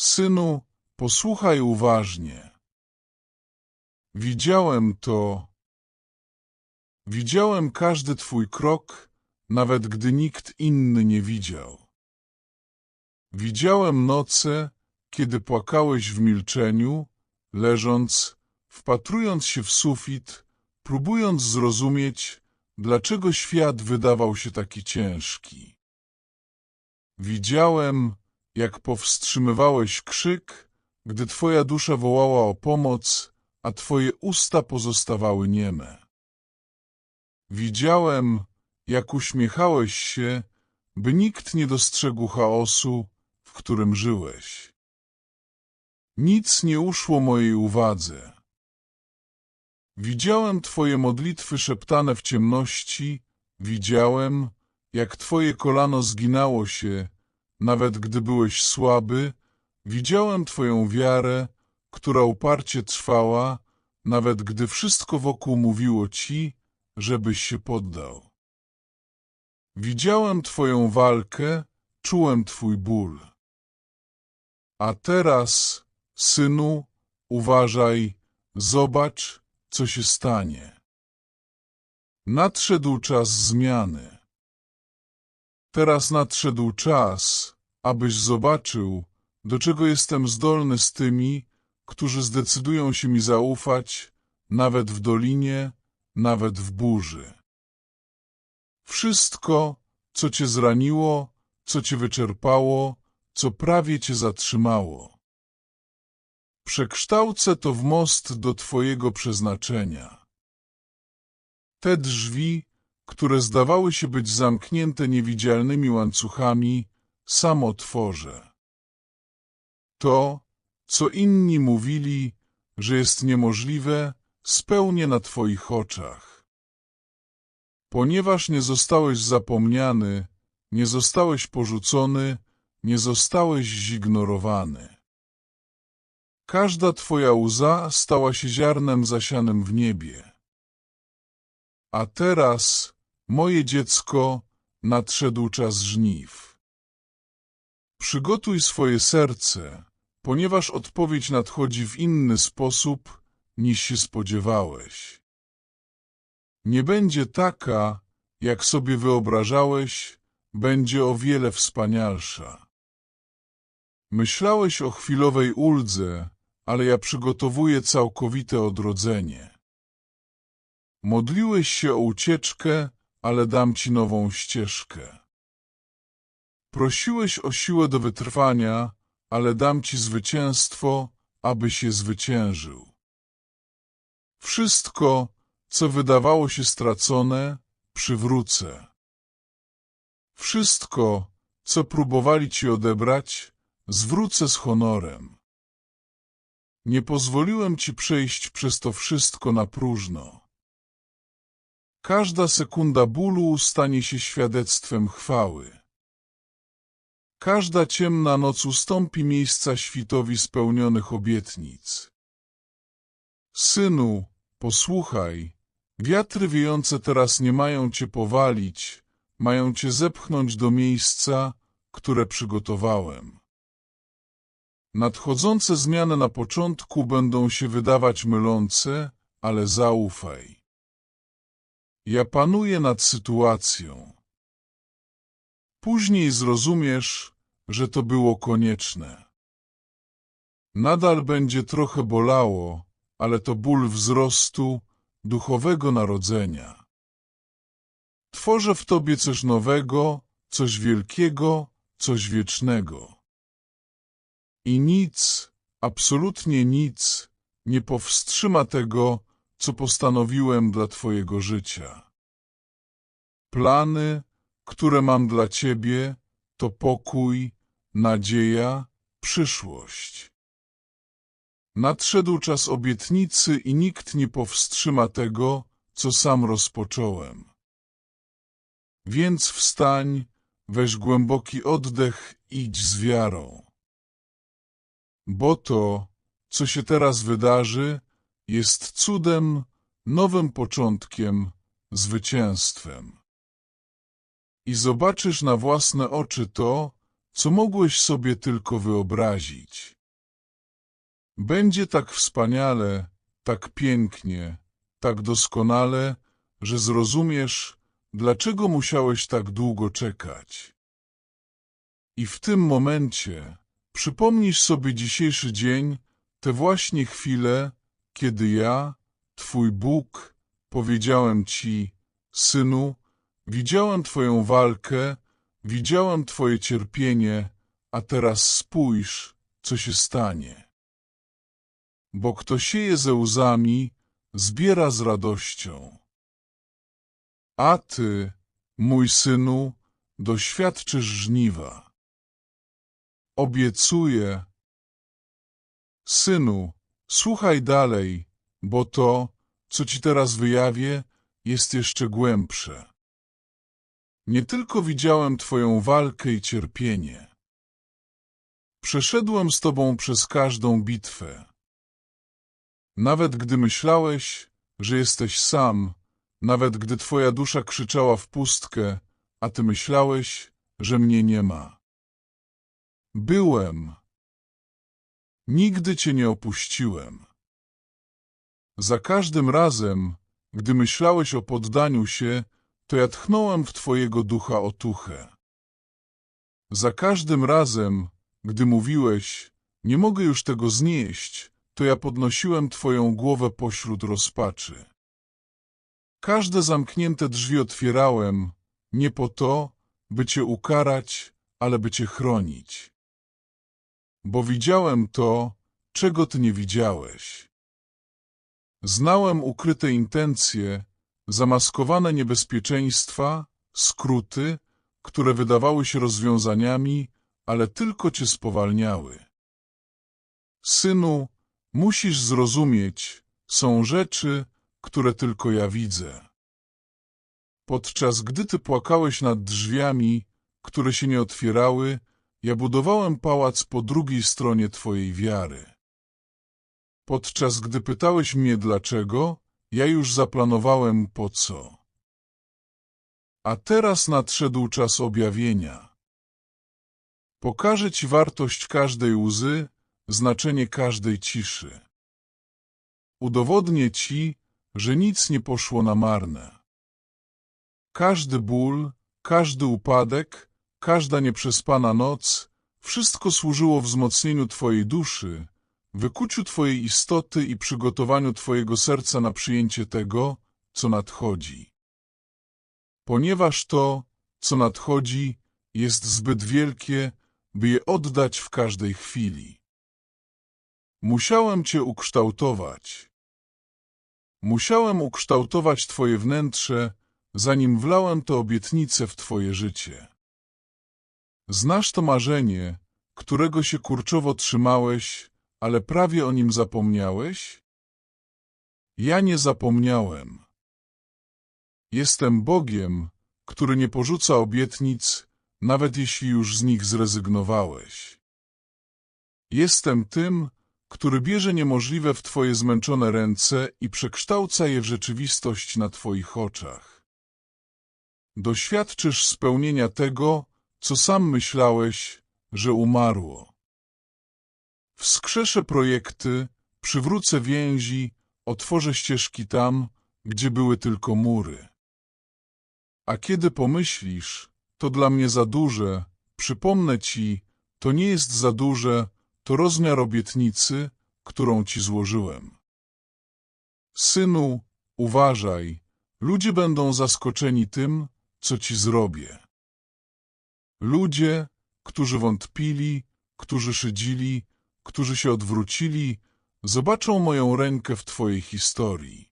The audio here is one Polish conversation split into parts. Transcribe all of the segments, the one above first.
Synu, posłuchaj uważnie. Widziałem to. Widziałem każdy twój krok, nawet gdy nikt inny nie widział. Widziałem noce, kiedy płakałeś w milczeniu, leżąc, wpatrując się w sufit, próbując zrozumieć, dlaczego świat wydawał się taki ciężki. Widziałem, jak powstrzymywałeś krzyk, gdy twoja dusza wołała o pomoc, a twoje usta pozostawały nieme. Widziałem, jak uśmiechałeś się, by nikt nie dostrzegł chaosu, w którym żyłeś. Nic nie uszło mojej uwadze. Widziałem Twoje modlitwy szeptane w ciemności, widziałem, jak Twoje kolano zginało się, nawet gdy byłeś słaby, widziałem Twoją wiarę, która uparcie trwała, nawet gdy wszystko wokół mówiło Ci, żebyś się poddał. Widziałem Twoją walkę, czułem Twój ból. A teraz, synu, uważaj, zobacz, co się stanie. Nadszedł czas zmiany. Teraz nadszedł czas, abyś zobaczył, do czego jestem zdolny z tymi, którzy zdecydują się mi zaufać, nawet w dolinie, nawet w burzy. Wszystko, co cię zraniło, co cię wyczerpało, co prawie cię zatrzymało. Przekształcę to w most do twojego przeznaczenia. Te drzwi, które zdawały się być zamknięte niewidzialnymi łańcuchami, sam otworzę. To, co inni mówili, że jest niemożliwe, spełnię na twoich oczach. Ponieważ nie zostałeś zapomniany, nie zostałeś porzucony, nie zostałeś zignorowany. Każda twoja łza stała się ziarnem zasianym w niebie. A teraz, moje dziecko, nadszedł czas żniw. Przygotuj swoje serce, ponieważ odpowiedź nadchodzi w inny sposób, niż się spodziewałeś. Nie będzie taka, jak sobie wyobrażałeś, będzie o wiele wspanialsza. Myślałeś o chwilowej uldze, ale ja przygotowuję całkowite odrodzenie. Modliłeś się o ucieczkę, ale dam ci nową ścieżkę. Prosiłeś o siłę do wytrwania, ale dam ci zwycięstwo, abyś je zwyciężył. Wszystko, co wydawało się stracone, przywrócę. Wszystko, co próbowali ci odebrać, zwrócę z honorem. Nie pozwoliłem ci przejść przez to wszystko na próżno. Każda sekunda bólu stanie się świadectwem chwały. Każda ciemna noc ustąpi miejsca świtowi spełnionych obietnic. Synu, posłuchaj, wiatry wiejące teraz nie mają cię powalić, mają cię zepchnąć do miejsca, które przygotowałem. Nadchodzące zmiany na początku będą się wydawać mylące, ale zaufaj. Ja panuję nad sytuacją. Później zrozumiesz, że to było konieczne. Nadal będzie trochę bolało, ale to ból wzrostu, duchowego narodzenia. Tworzę w tobie coś nowego, coś wielkiego, coś wiecznego. I nic, absolutnie nic, nie powstrzyma tego, co postanowiłem dla twojego życia. Plany, które mam dla ciebie, to pokój, nadzieja, przyszłość. Nadszedł czas obietnicy i nikt nie powstrzyma tego, co sam rozpocząłem. Więc wstań, weź głęboki oddech, idź z wiarą. Bo to, co się teraz wydarzy, jest cudem, nowym początkiem, zwycięstwem. I zobaczysz na własne oczy to, co mogłeś sobie tylko wyobrazić. Będzie tak wspaniale, tak pięknie, tak doskonale, że zrozumiesz, dlaczego musiałeś tak długo czekać. I w tym momencie przypomnisz sobie dzisiejszy dzień, te właśnie chwile, kiedy ja, Twój Bóg, powiedziałem Ci, Synu, widziałem Twoją walkę, widziałem Twoje cierpienie, a teraz spójrz, co się stanie. Bo kto sieje ze łzami, zbiera z radością. A Ty, mój Synu, doświadczysz żniwa. Obiecuję, Synu, słuchaj dalej, bo to, co ci teraz wyjawię, jest jeszcze głębsze. Nie tylko widziałem Twoją walkę i cierpienie. Przeszedłem z Tobą przez każdą bitwę. Nawet gdy myślałeś, że jesteś sam, nawet gdy Twoja dusza krzyczała w pustkę, a Ty myślałeś, że mnie nie ma. Byłem. Nigdy Cię nie opuściłem. Za każdym razem, gdy myślałeś o poddaniu się, to ja tchnąłem w Twojego ducha otuchę. Za każdym razem, gdy mówiłeś, nie mogę już tego znieść, to ja podnosiłem Twoją głowę pośród rozpaczy. Każde zamknięte drzwi otwierałem, nie po to, by Cię ukarać, ale by Cię chronić. Bo widziałem to, czego Ty nie widziałeś. Znałem ukryte intencje, zamaskowane niebezpieczeństwa, skróty, które wydawały się rozwiązaniami, ale tylko cię spowalniały. Synu, musisz zrozumieć, są rzeczy, które tylko ja widzę. Podczas gdy ty płakałeś nad drzwiami, które się nie otwierały, ja budowałem pałac po drugiej stronie twojej wiary. Podczas gdy pytałeś mnie dlaczego, ja już zaplanowałem po co. A teraz nadszedł czas objawienia. Pokażę Ci wartość każdej łzy, znaczenie każdej ciszy. Udowodnię Ci, że nic nie poszło na marne. Każdy ból, każdy upadek, każda nieprzespana noc, wszystko służyło wzmocnieniu Twojej duszy, wykuciu Twojej istoty i przygotowaniu Twojego serca na przyjęcie tego, co nadchodzi. Ponieważ to, co nadchodzi, jest zbyt wielkie, by je oddać w każdej chwili. Musiałem Cię ukształtować. Musiałem ukształtować Twoje wnętrze, zanim wlałem te obietnice w Twoje życie. Znasz to marzenie, którego się kurczowo trzymałeś, ale prawie o nim zapomniałeś? Ja nie zapomniałem. Jestem Bogiem, który nie porzuca obietnic, nawet jeśli już z nich zrezygnowałeś. Jestem tym, który bierze niemożliwe w Twoje zmęczone ręce i przekształca je w rzeczywistość na Twoich oczach. Doświadczysz spełnienia tego, co sam myślałeś, że umarło. Wskrzeszę projekty, przywrócę więzi, otworzę ścieżki tam, gdzie były tylko mury. A kiedy pomyślisz, to dla mnie za duże, przypomnę ci, to nie jest za duże, to rozmiar obietnicy, którą ci złożyłem. Synu, uważaj, ludzie będą zaskoczeni tym, co ci zrobię. Ludzie, którzy wątpili, którzy szydzili, którzy się odwrócili, zobaczą moją rękę w Twojej historii.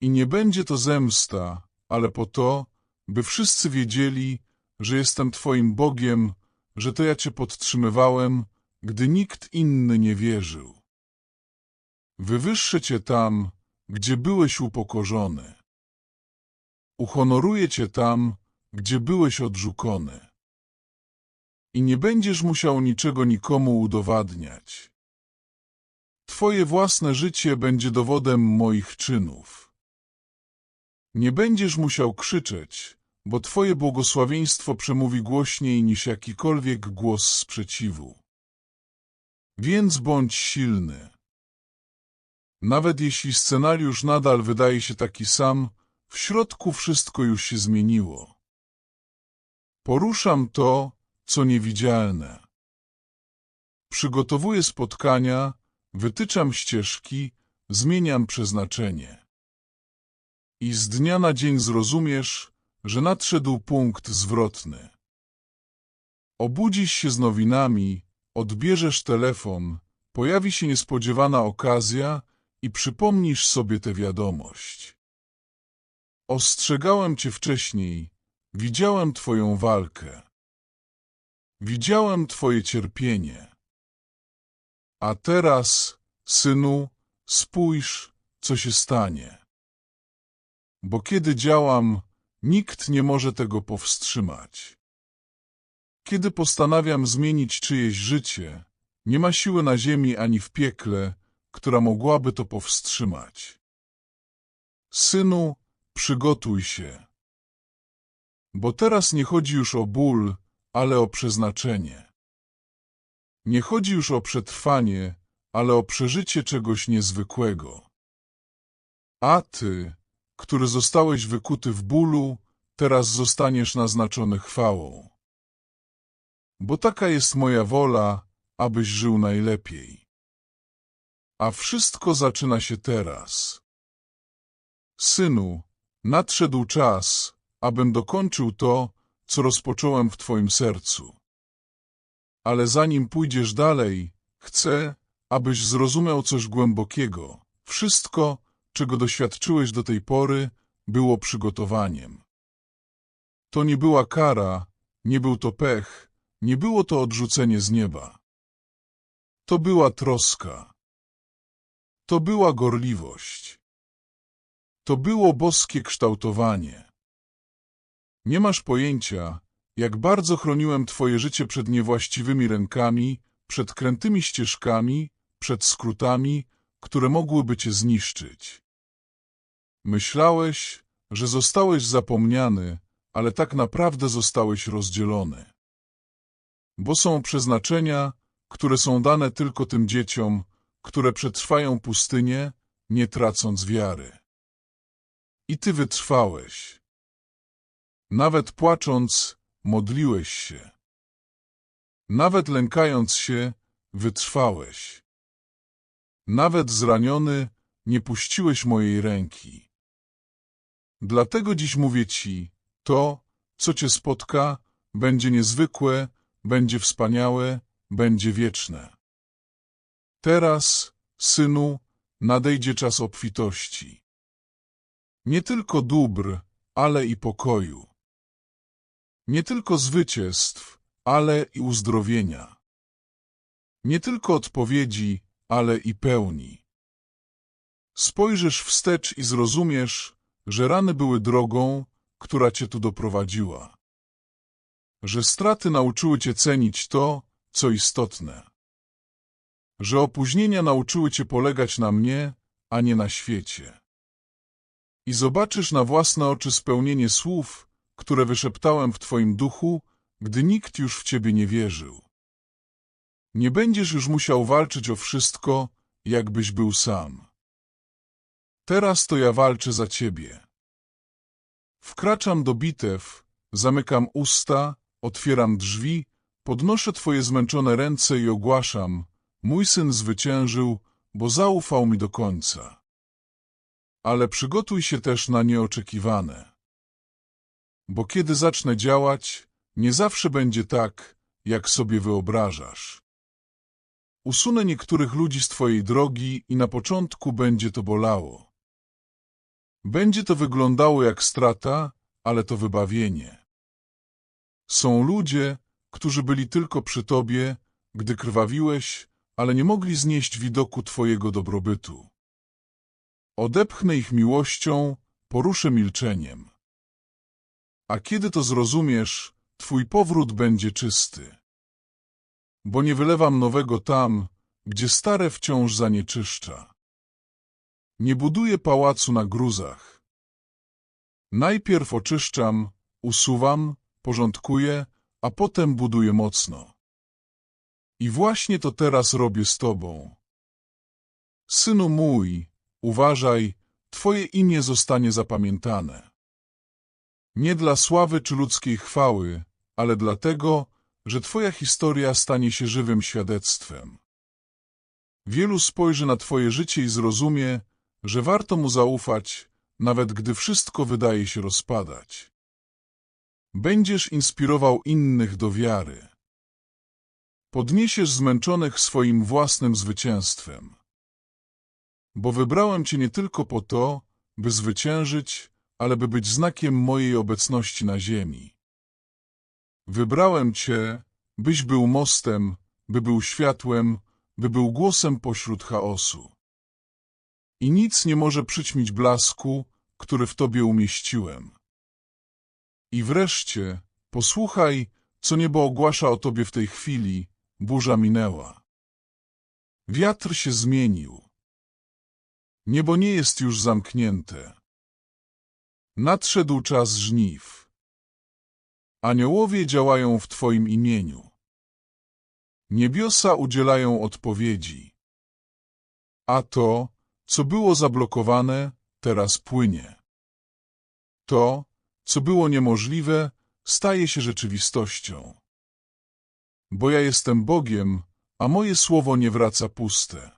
I nie będzie to zemsta, ale po to, by wszyscy wiedzieli, że jestem Twoim Bogiem, że to ja Cię podtrzymywałem, gdy nikt inny nie wierzył. Wywyższę Cię tam, gdzie byłeś upokorzony. Uhonoruję Cię tam, gdzie byłeś odrzucony i nie będziesz musiał niczego nikomu udowadniać. Twoje własne życie będzie dowodem moich czynów. Nie będziesz musiał krzyczeć, bo Twoje błogosławieństwo przemówi głośniej niż jakikolwiek głos sprzeciwu. Więc bądź silny. Nawet jeśli scenariusz nadal wydaje się taki sam, w środku wszystko już się zmieniło. Poruszam to, co niewidzialne. Przygotowuję spotkania, wytyczam ścieżki, zmieniam przeznaczenie. I z dnia na dzień zrozumiesz, że nadszedł punkt zwrotny. Obudzisz się z nowinami, odbierzesz telefon, pojawi się niespodziewana okazja i przypomnisz sobie tę wiadomość. Ostrzegałem cię wcześniej, widziałem twoją walkę. Widziałem twoje cierpienie. A teraz, synu, spójrz, co się stanie. Bo kiedy działam, nikt nie może tego powstrzymać. Kiedy postanawiam zmienić czyjeś życie, nie ma siły na ziemi ani w piekle, która mogłaby to powstrzymać. Synu, przygotuj się. Bo teraz nie chodzi już o ból, ale o przeznaczenie. Nie chodzi już o przetrwanie, ale o przeżycie czegoś niezwykłego. A ty, który zostałeś wykuty w bólu, teraz zostaniesz naznaczony chwałą. Bo taka jest moja wola, abyś żył najlepiej. A wszystko zaczyna się teraz. Synu, nadszedł czas, abym dokończył to, co rozpocząłem w Twoim sercu. Ale zanim pójdziesz dalej, chcę, abyś zrozumiał coś głębokiego. Wszystko, czego doświadczyłeś do tej pory, było przygotowaniem. To nie była kara, nie był to pech, nie było to odrzucenie z nieba. To była troska. To była gorliwość. To było boskie kształtowanie. Nie masz pojęcia, jak bardzo chroniłem twoje życie przed niewłaściwymi rękami, przed krętymi ścieżkami, przed skrótami, które mogłyby cię zniszczyć. Myślałeś, że zostałeś zapomniany, ale tak naprawdę zostałeś rozdzielony. Bo są przeznaczenia, które są dane tylko tym dzieciom, które przetrwają pustynię, nie tracąc wiary. I ty wytrwałeś. Nawet płacząc, modliłeś się. Nawet lękając się, wytrwałeś. Nawet zraniony, nie puściłeś mojej ręki. Dlatego dziś mówię ci, to, co cię spotka, będzie niezwykłe, będzie wspaniałe, będzie wieczne. Teraz, synu, nadejdzie czas obfitości. Nie tylko dóbr, ale i pokoju. Nie tylko zwycięstw, ale i uzdrowienia. Nie tylko odpowiedzi, ale i pełni. Spojrzysz wstecz i zrozumiesz, że rany były drogą, która cię tu doprowadziła. Że straty nauczyły cię cenić to, co istotne. Że opóźnienia nauczyły cię polegać na mnie, a nie na świecie. I zobaczysz na własne oczy spełnienie słów, które wyszeptałem w twoim duchu, gdy nikt już w ciebie nie wierzył. Nie będziesz już musiał walczyć o wszystko, jakbyś był sam. Teraz to ja walczę za ciebie. Wkraczam do bitew, zamykam usta, otwieram drzwi, podnoszę twoje zmęczone ręce i ogłaszam, mój syn zwyciężył, bo zaufał mi do końca. Ale przygotuj się też na nieoczekiwane. Bo kiedy zacznę działać, nie zawsze będzie tak, jak sobie wyobrażasz. Usunę niektórych ludzi z twojej drogi i na początku będzie to bolało. Będzie to wyglądało jak strata, ale to wybawienie. Są ludzie, którzy byli tylko przy tobie, gdy krwawiłeś, ale nie mogli znieść widoku twojego dobrobytu. Odepchnę ich miłością, poruszę milczeniem. A kiedy to zrozumiesz, twój powrót będzie czysty. Bo nie wylewam nowego tam, gdzie stare wciąż zanieczyszcza. Nie buduję pałacu na gruzach. Najpierw oczyszczam, usuwam, porządkuję, a potem buduję mocno. I właśnie to teraz robię z tobą. Synu mój, uważaj, twoje imię zostanie zapamiętane. Nie dla sławy czy ludzkiej chwały, ale dlatego, że twoja historia stanie się żywym świadectwem. Wielu spojrzy na twoje życie i zrozumie, że warto mu zaufać, nawet gdy wszystko wydaje się rozpadać. Będziesz inspirował innych do wiary. Podniesiesz zmęczonych swoim własnym zwycięstwem. Bo wybrałem Cię nie tylko po to, by zwyciężyć, ale by być znakiem mojej obecności na ziemi. Wybrałem Cię, byś był mostem, by był światłem, by był głosem pośród chaosu. I nic nie może przyćmić blasku, który w Tobie umieściłem. I wreszcie, posłuchaj, co niebo ogłasza o Tobie w tej chwili, burza minęła. Wiatr się zmienił. Niebo nie jest już zamknięte. Nadszedł czas żniw. Aniołowie działają w Twoim imieniu. Niebiosa udzielają odpowiedzi. A to, co było zablokowane, teraz płynie. To, co było niemożliwe, staje się rzeczywistością. Bo ja jestem Bogiem, a moje słowo nie wraca puste.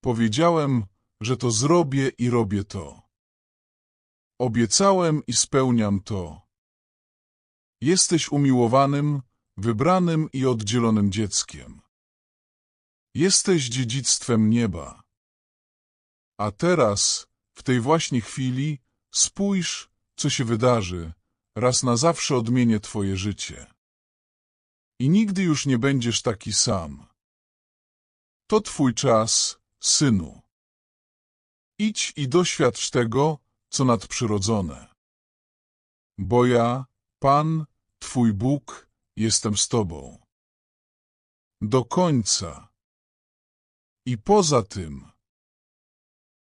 Powiedziałem, że to zrobię i robię to. Obiecałem i spełniam to. Jesteś umiłowanym, wybranym i oddzielonym dzieckiem. Jesteś dziedzictwem nieba. A teraz, w tej właśnie chwili, spójrz, co się wydarzy, raz na zawsze odmienię twoje życie. I nigdy już nie będziesz taki sam. To twój czas, synu. Idź i doświadcz tego, co nadprzyrodzone. Bo ja, Pan, Twój Bóg, jestem z Tobą. Do końca. I poza tym,